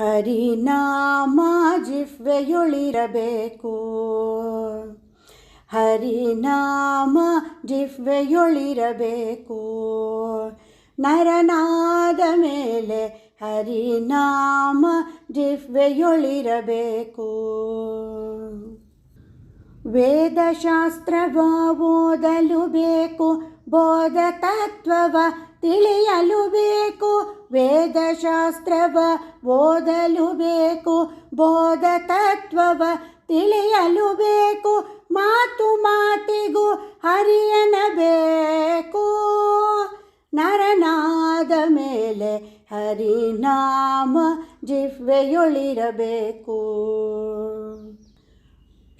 ಹರಿನಾಮ ಜಿಹ್ವೆಯೊಳಿರಬೇಕು ಹರಿನಾಮ ಜಿಹ್ವೆಯೊಳಿರಬೇಕು ನರನಾದ ಮೇಲೆ ಹರಿನಾಮ ಜಿಹ್ವೆಯೊಳಿರಬೇಕು ವೇದಶಾಸ್ತ್ರವ ಓದಲು ಬೇಕು ಬೋಧ ತತ್ವವ ತಿಳಿಯಲು ಬೇಕು ವೇದಶಾಸ್ತ್ರವ ಓದಲು ಬೇಕು ಬೋಧ ತತ್ವವ ತಿಳಿಯಲು ಬೇಕು ಮಾತು ಮಾತಿಗೂ ಹರಿಯನಬೇಕು. ನರನಾದ ಮೇಲೆ ಹರಿನಾಮ ಜಿಹ್ವೆಯೊಳಿರಬೇಕು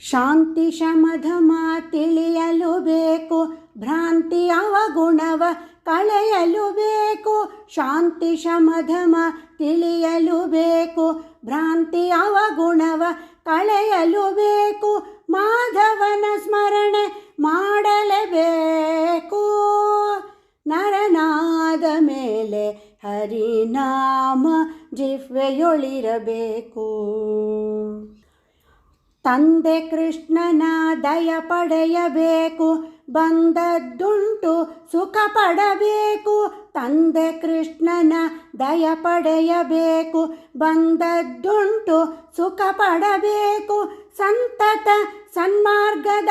ಶಾಂತಿ ಶಮಧಮ ತಿಳಿಯಲು ಬೇಕು ಭ್ರಾಂತಿ ಅವಗುಣವ ಕಳೆಯಲು ಬೇಕು, ಶಾಂತಿ ಶಮಧಮ ತಿಳಿಯಲು ಬೇಕು, ಭ್ರಾಂತಿ ಅವಗುಣವ ಕಳೆಯಲು ಬೇಕು, ಮಾಧವನ ಸ್ಮರಣೆ ಮಾಡಲೇಬೇಕು. ನರನಾದ ಮೇಲೆ ಹರಿನಾಮ ಜಿಹ್ವೆಯೊಳಿರಬೇಕು. ತಂದೆ ಕೃಷ್ಣನ ದಯ ಪಡೆಯಬೇಕು, ಬಂದದ್ದುಂಟು ಸುಖ ಪಡಬೇಕು. ತಂದೆ ಕೃಷ್ಣನ ದಯ ಪಡೆಯಬೇಕು, ಬಂದದ್ದುಂಟು ಸುಖ ಪಡಬೇಕು. ಸಂತತ ಸನ್ಮಾರ್ಗದಲ್ಲಿರಬೇಕು.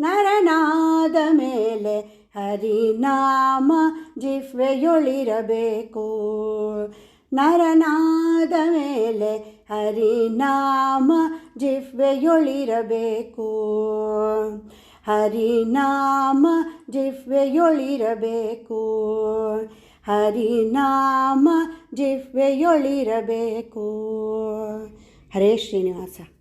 ನರನಾದ ಮೇಲೆ ಹರಿನಾಮ ಜಿಹ್ವೆಯೊಳಿರಬೇಕು. ನರನಾದ ಮೇಲೆ ಹರಿನಾಮ ಜಿಹ್ವೆಯೊಳಿರಬೇಕು ಹರಿನಾಮ ಜಿಹ್ವೆಯೊಳಿರಬೇಕು ಹರಿನಾಮ ಜಿಹ್ವೆಯೊಳಿರಬೇಕು ಹರೇ ಶ್ರೀನಿವಾಸ.